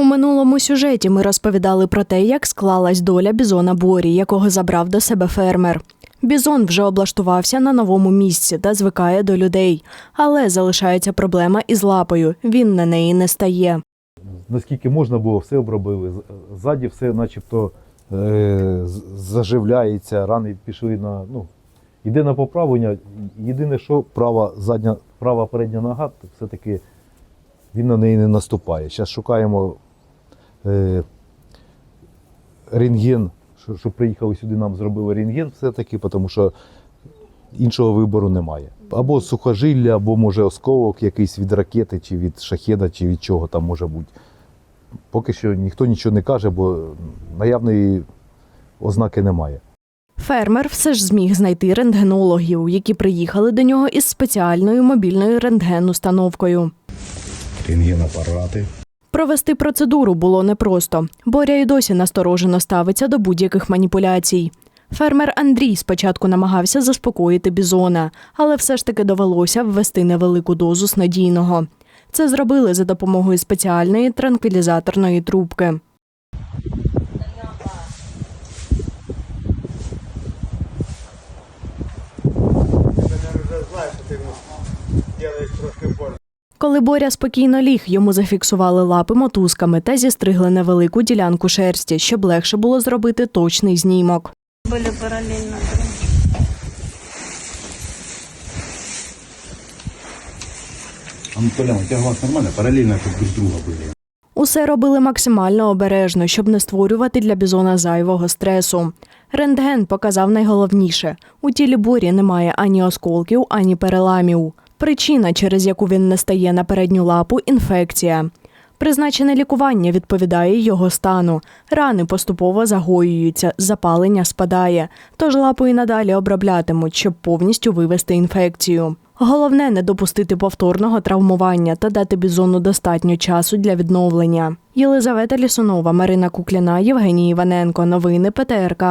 У минулому сюжеті ми розповідали про те, як склалась доля бізона Борі, якого забрав до себе фермер. Бізон вже облаштувався на новому місці та звикає до людей, але залишається проблема із лапою. Він на неї не стає. наскільки можна було, все обробили. Ззаді все начебто е, заживляється, рани пішли на. Ну, йде на поправлення. Єдине, що права задня, права передня нога, все-таки він на неї не наступає. Зараз шукаємо рентген, що, що приїхали сюди, нам зробили рентген все-таки, тому що іншого вибору немає. Або сухожилля, або може осколок якийсь від ракети, чи від шахеда, чи від чого там може бути. Поки що ніхто нічого не каже, бо наявної ознаки немає. Фермер все ж зміг знайти рентгенологів, які приїхали до нього із спеціальною мобільною рентген-установкою. рентгенапарати. Провести процедуру було непросто. Боря й досі насторожено ставиться до будь-яких маніпуляцій. Фермер Андрій спочатку намагався заспокоїти бізона, але все ж таки довелося ввести невелику дозу снодійного. Це зробили за допомогою спеціальної транквілізаторної трубки. Коли Боря спокійно ліг, йому зафіксували лапи мотузками та зістригли невелику ділянку шерсті, щоб легше було зробити точний знімок. были параллельно. А ну, у глаз нормально? Параллельно как друг друга были. Усе робили максимально обережно, щоб не створювати для бізона зайвого стресу. Рентген показав найголовніше: у тілі борі немає ані осколків, ані переламів. Причина, через яку він не стає на передню лапу інфекція. Призначене лікування відповідає його стану. Рани поступово загоюються, запалення спадає, тож лапу і надалі оброблятимуть, щоб повністю вивести інфекцію. Головне не допустити повторного травмування та дати бізону достатньо часу для відновлення. Єлизавета Лісунова, Марина Кукляна, Євгеній Іваненко. Новини ПТРК.